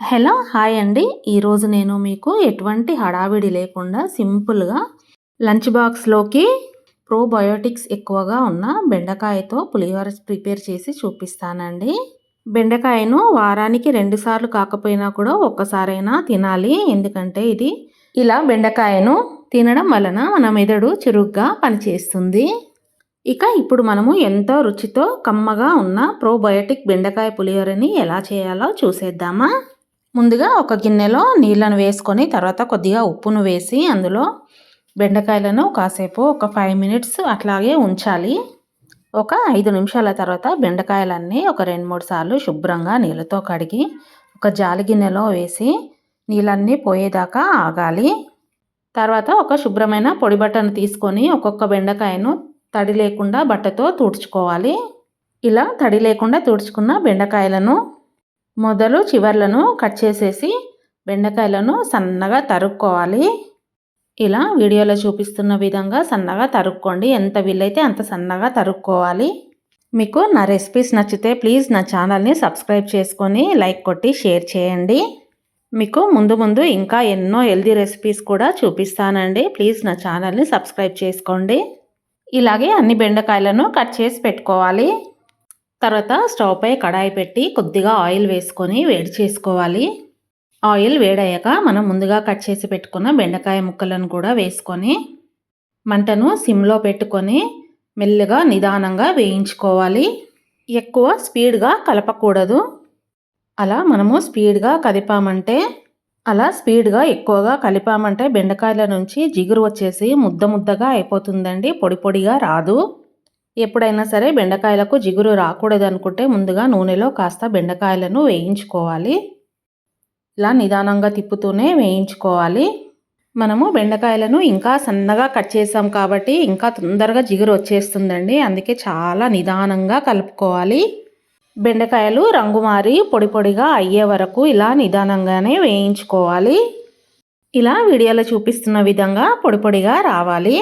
Hello hi అండి. ఈరోజు నేను మీకు ఎటువంటి హడావిడి లేకుండా సింపుల్గా లంచ్ బాక్స్లోకి ప్రోబయోటిక్స్ ఎక్కువగా ఉన్న బెండకాయతో పులిహోర ప్రిపేర్ చేసి చూపిస్తానండి. బెండకాయను వారానికి రెండుసార్లు కాకపోయినా కూడా ఒక్కసారైనా తినాలి. ఎందుకంటే ఇది ఇలా బెండకాయను తినడం వలన మన మెదడు చురుగ్గా పనిచేస్తుంది. ఇక ఇప్పుడు మనము ఎంతో రుచితో కమ్మగా ఉన్న ప్రోబయోటిక్ బెండకాయ పులిహోరని ఎలా చేయాలో చూసేద్దామా? ముందుగా ఒక గిన్నెలో నీళ్ళను వేసుకొని తర్వాత కొద్దిగా ఉప్పును వేసి అందులో బెండకాయలను కాసేపు ఒక ఫైవ్ మినిట్స్ అట్లాగే ఉంచాలి. ఒక ఐదు నిమిషాల తర్వాత బెండకాయలన్నీ ఒక రెండు మూడు సార్లు శుభ్రంగా నీళ్ళతో కడిగి ఒక జాలి గిన్నెలో వేసి నీళ్ళన్నీ పోయేదాకా ఆగాలి. తర్వాత ఒక శుభ్రమైన పొడి బట్టను తీసుకొని ఒక్కొక్క బెండకాయను తడి లేకుండా బట్టతో తుడుచుకోవాలి. ఇలా తడి లేకుండా తుడుచుకున్న బెండకాయలను మొదలు చివర్లను కట్ చేసేసి బెండకాయలను సన్నగా తరుక్కోవాలి. ఇలా వీడియోలో చూపిస్తున్న విధంగా సన్నగా తరుక్కోండి. ఎంత వీలైతే అంత సన్నగా తరుక్కోవాలి. మీకు నా రెసిపీస్ నచ్చితే ప్లీజ్ నా ఛానల్ని సబ్స్క్రైబ్ చేసుకొని లైక్ కొట్టి షేర్ చేయండి. మీకు ముందు ముందు ఇంకా ఎన్నో హెల్దీ రెసిపీస్ కూడా చూపిస్తానండి. ప్లీజ్ నా ఛానల్ని సబ్స్క్రైబ్ చేసుకోండి. ఇలాగే అన్ని బెండకాయలను కట్ చేసి పెట్టుకోవాలి. తర్వాత స్టవ్ పై కడాయి పెట్టి కొద్దిగా ఆయిల్ వేసుకొని వేడి చేసుకోవాలి. ఆయిల్ వేడయ్యాక మనం ముందుగా కట్ చేసి పెట్టుకున్న బెండకాయ ముక్కలను కూడా వేసుకొని మంటను సిమ్లో పెట్టుకొని మెల్లగా నిదానంగా వేయించుకోవాలి. ఎక్కువ స్పీడ్గా కలపకూడదు. అలా మనము స్పీడ్గా కదిపామంటే అలా స్పీడ్గా ఎక్కువగా కలిపామంటే బెండకాయల నుంచి జిగురు వచ్చేసి ముద్ద ముద్దగా అయిపోతుందండి. పొడి పొడిగా రాదు. ఎప్పుడైనా సరే బెండకాయలకు జిగురు రాకూడదు అనుకుంటే ముందుగా నూనెలో కాస్త బెండకాయలను వేయించుకోవాలి. ఇలా నిదానంగా తిప్పుతూనే వేయించుకోవాలి. మనము బెండకాయలను ఇంకా సన్నగా కట్ చేసాం కాబట్టి ఇంకా తొందరగా జిగురు వచ్చేస్తుందండి. అందుకే చాలా నిదానంగా కలుపుకోవాలి. బెండకాయలు రంగు మారి పొడి పొడిగా అయ్యే వరకు ఇలా నిదానంగానే వేయించుకోవాలి. ఇలా వీడియోలో చూపిస్తున్న విధంగా పొడి పొడిగా రావాలి.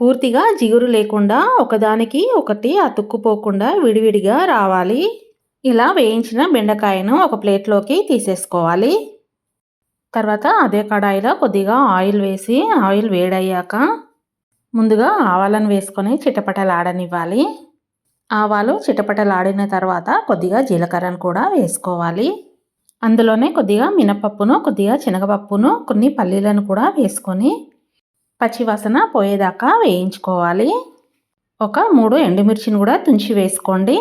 పూర్తిగా జిగురు లేకుండా ఒకదానికి ఒకటి అతుక్కుపోకుండా విడివిడిగా రావాలి. ఇలా వేయించిన బెండకాయను ఒక ప్లేట్లోకి తీసేసుకోవాలి. తర్వాత అదే కడాయిలో కొద్దిగా ఆయిల్ వేసి ఆయిల్ వేడయ్యాక ముందుగా ఆవాలను వేసుకొని చిటపటలాడనివ్వాలి. ఆవాలు చిటపటలాడిన తర్వాత కొద్దిగా జీలకర్రను కూడా వేసుకోవాలి. అందులోనే కొద్దిగా మినపప్పును కొద్దిగా శనగపప్పును కొన్ని పల్లీలను కూడా వేసుకొని పచ్చివాసన పోయేదాకా వేయించుకోవాలి. ఒక మూడు ఎండుమిర్చిని కూడా తుంచి వేసుకోండి.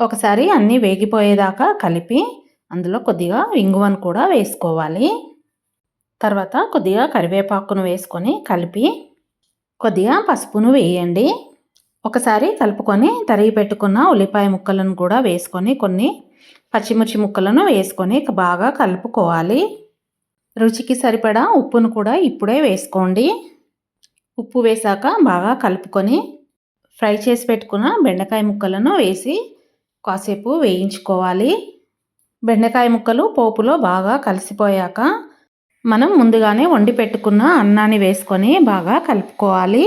ఒకసారి అన్నీ వేగిపోయేదాకా కలిపి అందులో కొద్దిగా ఇంగువను కూడా వేసుకోవాలి. తర్వాత కొద్దిగా కరివేపాకును వేసుకొని కలిపి కొద్దిగా పసుపును వేయండి. ఒకసారి కలుపుకొని తరిగి పెట్టుకున్న ఉల్లిపాయ ముక్కలను కూడా వేసుకొని కొన్ని పచ్చిమిర్చి ముక్కలను వేసుకొని బాగా కలుపుకోవాలి. రుచికి సరిపడా ఉప్పును కూడా ఇప్పుడే వేసుకోండి. ఉప్పు వేసాక బాగా కలుపుకొని ఫ్రై చేసి పెట్టుకున్న బెండకాయ ముక్కలను వేసి కాసేపు వేయించుకోవాలి. బెండకాయ ముక్కలు పోపులో బాగా కలిసిపోయాక మనం ముందుగానే వండి పెట్టుకున్న అన్నాన్ని వేసుకొని బాగా కలుపుకోవాలి.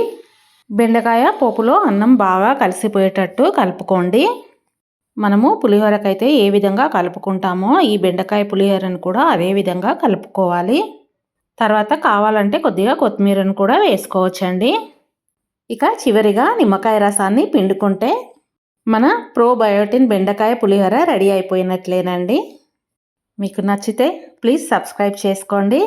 బెండకాయ పోపులో అన్నం బాగా కలిసిపోయేటట్టు కలుపుకోండి. మనము పులిహోరకైతే ఏ విధంగా కలుపుకుంటామో ఈ బెండకాయ పులిహోరను కూడా అదే విధంగా కలుపుకోవాలి. తర్వాత కావాలంటే కొద్దిగా కొత్తిమీరను కూడా వేసుకోవచ్చండి. ఇక చివరిగా నిమ్మకాయ రసాన్ని పిండుకుంటే మన ప్రోబయోటిన్ బెండకాయ పులిహోర రెడీ అయిపోయినట్లేనండి. మీకు నచ్చితే ప్లీజ్ సబ్స్క్రైబ్ చేసుకోండి.